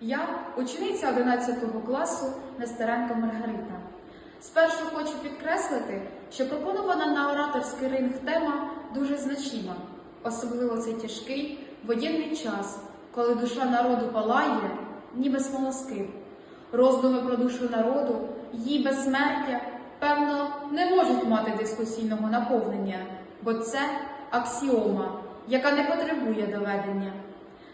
Я учениця 11 класу Нестеренко Маргарита. Спершу хочу підкреслити, що пропонована на ораторський ринг тема дуже значима, особливо цей тяжкий воєнний час, коли душа народу палає, ніби смолоскип. Роздуми про душу народу, її безсмертя, певно, не можуть мати дискусійного наповнення, бо це аксіома, яка не потребує доведення.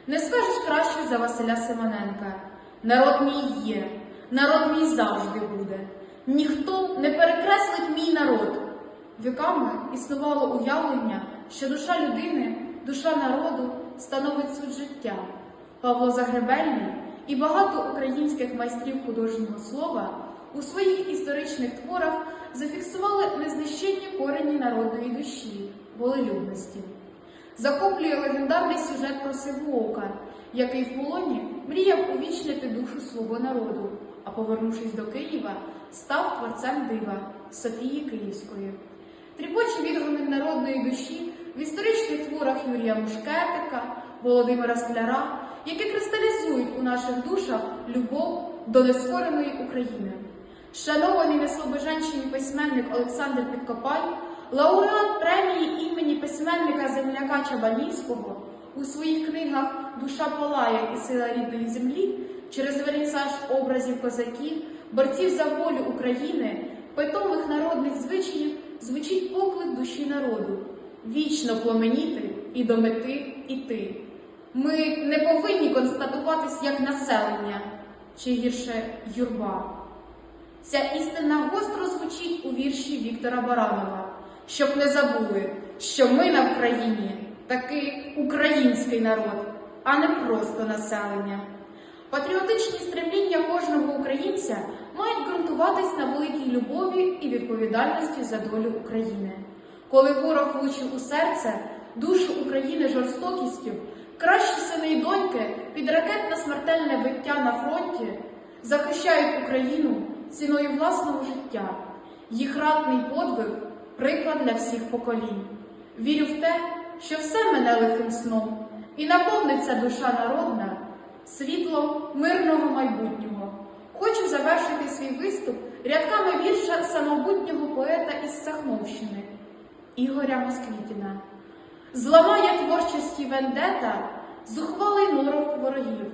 Не скажеш краще за Василя Симоненка. Народ мій є, народ мій завжди буде. Ніхто не перекреслить мій народ. Віками існувало уявлення, що душа людини, душа народу становить суть життя. Павло Загребельний і багато українських майстрів художнього слова у своїх історичних творах зафіксували незнищенні корені народної душі, волелюбності. Захоплює легендарний сюжет про Сивоока, який в полоні мріяв увічнити душу свого народу, а повернувшись до Києва, став творцем дива Софії Київської. Тріпочі відгуки народної душі в історичних творах Юрія Мушкетика, Володимира Скляра, які кристалізують у наших душах любов до нескореної України. Шанований на письменник Олександр Підкопай, лауреат премії імені письменника земляка Чабанівського, у своїх книгах Душа палає і сила рідної землі через вернісаж образів козаків, борців за волю України, питомих народних звичаїв звучить поклик душі народу вічно пламеніти і до мети іти. Ми не повинні констатуватись як населення, чи гірше юрба. Ця істина гостро звучить у вірші Віктора Баранова, щоб не забули, що ми на Вкраїні таки український народ, а не просто населення. Патріотичні стремління кожного українця мають ґрунтуватись на великій любові і відповідальності за долю України. Коли ворог влучив у серце, душу України жорстокістю, кращі сини й доньки під ракетне смертельне биття на фронті захищають Україну ціною власного життя. Їх ратний подвиг приклад для всіх поколінь. Вірю в те, що все мене лихим сном, і наповниться душа народна світлом мирного майбутнього. Хочу завершити свій виступ рядками вірша самобутнього поета із Сахновщини Ігоря Москвітіна. Зламає творчості вендета, зухвалий норок ворогів,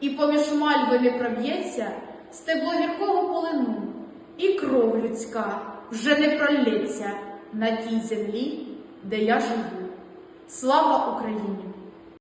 і поміж мальви не проб'ється стебло гіркого полину, і кров людська вже не пролється на тій землі, де я живу. Слава Україні!